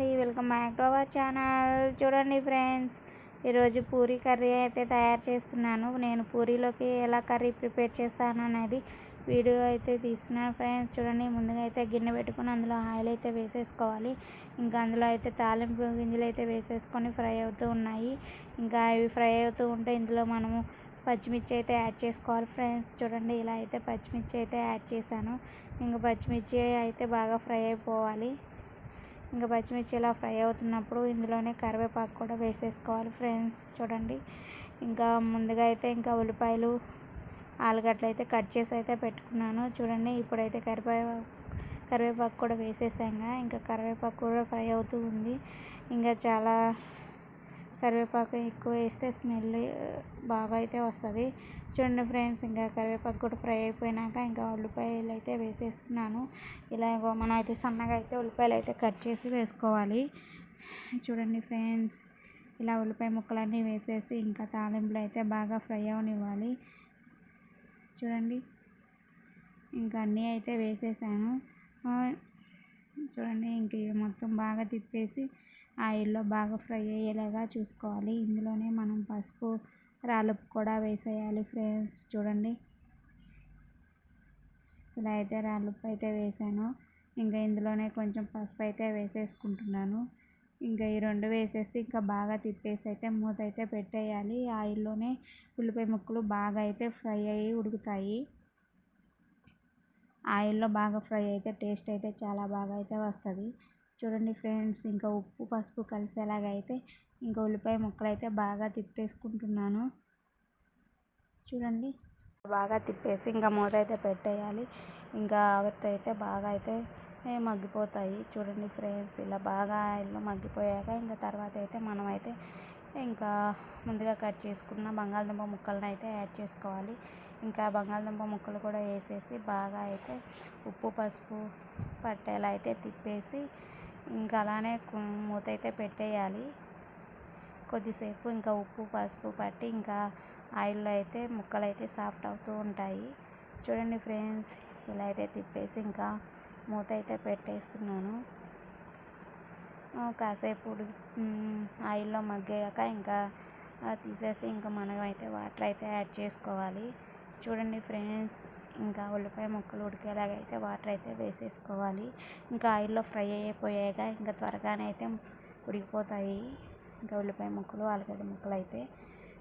అండి. Welcome back to our channel. చూడండి friends ఈరోజు పూరీ కర్రీ అయితే తయారు చేస్తున్నాను. నేను పూరీలోకి ఎలా కర్రీ ప్రిపేర్ చేస్తాను అనేది వీడియో అయితే తీస్తున్నాను ఫ్రెండ్స్. చూడండి ముందుగా అయితే గిన్నె పెట్టుకొని అందులో ఆయిల్ అయితే వేసేసుకోవాలి. ఇంకా అందులో అయితే తాలింపు గింజలు అయితే వేసేసుకొని ఫ్రై అవుతూ ఉన్నాయి. ఇంకా అవి ఫ్రై అవుతూ ఉంటే ఇందులో మనము పచ్చిమిర్చి అయితే యాడ్ చేసుకోవాలి ఫ్రెండ్స్. చూడండి ఇలా అయితే పచ్చిమిర్చి అయితే యాడ్ చేశాను. ఇంకా పచ్చిమిర్చి అయితే బాగా ఫ్రై అయిపోవాలి. ఇంకా పచ్చిమిర్చి ఇలా ఫ్రై అవుతున్నప్పుడు ఇందులోనే కరివేపాకు కూడా వేసేసుకోవాలి ఫ్రెండ్స్. చూడండి. ఇంకా ముందుగా అయితే ఇంకా ఉల్లిపాయలు ఆలుగడ్డలు అయితే కట్ చేసి అయితే పెట్టుకున్నాను. చూడండి ఇప్పుడైతే కరివేపాకు కరివేపాకు కూడా వేసేసాక ఇంకా కరివేపాకు కూడా ఫ్రై అవుతూ ఉంది. ఇంకా చాలా కరివేపాకు ఎక్కువ వేస్తే స్మెల్ బాగా అయితే వస్తుంది. చూడండి ఫ్రెండ్స్ ఇంకా కరివేపాకు కూడా ఫ్రై అయిపోయినాక ఇంకా ఉల్లిపాయలు అయితే వేసేస్తున్నాను. ఇలాగో మనం అయితే సన్నగా అయితే ఉల్లిపాయలు అయితే కట్ చేసి వేసుకోవాలి. చూడండి ఫ్రెండ్స్ ఇలా ఉల్లిపాయ ముక్కలన్నీ వేసేసి ఇంకా తాలింపులు అయితే బాగా ఫ్రై అవనివ్వాలి. చూడండి ఇంకా అన్నీ అయితే వేసేసాను. చూడండి ఇంక మొత్తం బాగా తిప్పేసి ఆయిల్లో బాగా ఫ్రై అయ్యేలాగా చూసుకోవాలి. ఇందులోనే మనం పసుపు రాలుపు కూడా వేసేయాలి ఫ్రెండ్స్ చూడండి. ఇలా అయితే రాలుపు అయితే వేసాను. ఇంకా ఇందులోనే కొంచెం పసుపు అయితే వేసేసుకుంటున్నాను. ఇంకా ఈ రెండు వేసేసి ఇంకా బాగా తిప్పేసి అయితే మూత అయితే పెట్టేయాలి. ఆయిల్లోనే ఉల్లిపాయ ముక్కలు బాగా అయితే ఫ్రై అయ్యి ఉడుకుతాయి. ఆయిల్లో బాగా ఫ్రై అయితే టేస్ట్ అయితే చాలా బాగా అయితే వస్తుంది. చూడండి ఫ్రెండ్స్ ఇంకా ఉప్పు పసుపు కలిసేలాగా అయితే ఇంకా ఉల్లిపాయ ముక్కలు అయితే బాగా తిప్పేసుకుంటున్నాను. చూడండి బాగా తిప్పేసి ఇంకా మూత అయితే పెట్టేయాలి. ఇంకా ఆవిరితో అయితే బాగా అయితే మగ్గిపోతాయి. చూడండి ఫ్రెండ్స్ ఇలా బాగా ఆయిల్లో మగ్గిపోయాక ఇంకా తర్వాత అయితే మనమైతే ఇంకా ముందుగా కట్ చేసుకున్న బంగాళదుంప ముక్కలను అయితే యాడ్ చేసుకోవాలి. ఇంకా బంగాళదుంప ముక్కలు కూడా వేసేసి బాగా అయితే ఉప్పు పసుపు పట్టేలా అయితే తిప్పేసి ఇంకా అలానే మూత అయితే పెట్టేయాలి. కొద్దిసేపు ఇంకా ఉప్పు పసుపు పట్టి ఇంకా ఆయిల్లో అయితే ముక్కలు అయితే సాఫ్ట్ అవుతూ ఉంటాయి. చూడండి ఫ్రెండ్స్ ఇలా అయితే తిప్పేసి ఇంకా మూత అయితే పెట్టేస్తున్నాను. కాసేపు ఆయిల్లో మగ్గాక ఇంకా తీసేసి ఇంకా మనం అయితే వాటర్ అయితే యాడ్ చేసుకోవాలి. చూడండి ఫ్రెండ్స్ ఇంకా ఉల్లిపాయ ముక్కలు ఉడికేలాగా అయితే వాటర్ అయితే వేసేసుకోవాలి. ఇంకా ఆయిల్లో ఫ్రై అయిపోయాక ఇంకా త్వరగానే అయితే ఉడికిపోతాయి. ఇంకా ఉల్లిపాయ ముక్కలు ఆలుగడ్డ ముక్కలు అయితే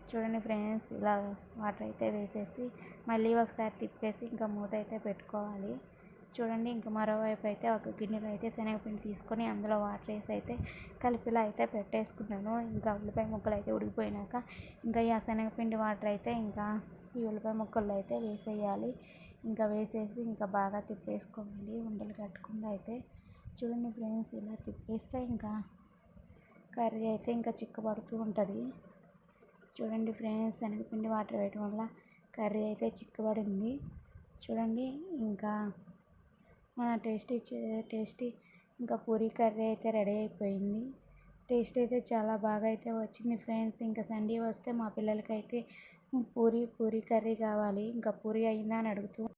చూడండి ఫ్రెండ్స్ ఇలా వాటర్ అయితే వేసేసి మళ్ళీ ఒకసారి తిప్పేసి ఇంకా మూత అయితే పెట్టుకోవాలి. చూడండి ఇంకా మరోవైపు అయితే ఒక గిన్నెలో అయితే శనగపిండి తీసుకొని అందులో వాటర్ వేసి అయితే కలిపిలా అయితే పెట్టేసుకున్నాను. ఇంకా ఉల్లిపాయ ముక్కలు అయితే ఉడికిపోయినాక ఇంకా ఈ శనగపిండి వాటర్ అయితే ఇంకా ఈ ఉల్లిపాయ ముక్కలు అయితే వేసేయాలి. ఇంకా వేసేసి ఇంకా బాగా తిప్పేసుకోవాలి. ఉండలు కట్టకుండా అయితే చూడండి ఫ్రెండ్స్ ఇలా తిప్పేస్తే ఇంకా కర్రీ అయితే ఇంకా చిక్కబడుతూ ఉంటుంది. చూడండి ఫ్రెండ్స్ శనగపిండి వాటర్ వేయడం వల్ల కర్రీ అయితే చిక్కబడింది. చూడండి ఇంకా మన టేస్టీ టేస్టీ ఇంకా పూరీ కర్రీ అయితే రెడీ అయిపోయింది. టేస్ట్ అయితే చాలా బాగా అయితే వచ్చింది ఫ్రెండ్స్. ఇంకా సండే వస్తే మా పిల్లలకి అయితే పూరీ పూరీ కర్రీ కావాలి. ఇంకా పూరీ అయిందా అని అడుగుతూ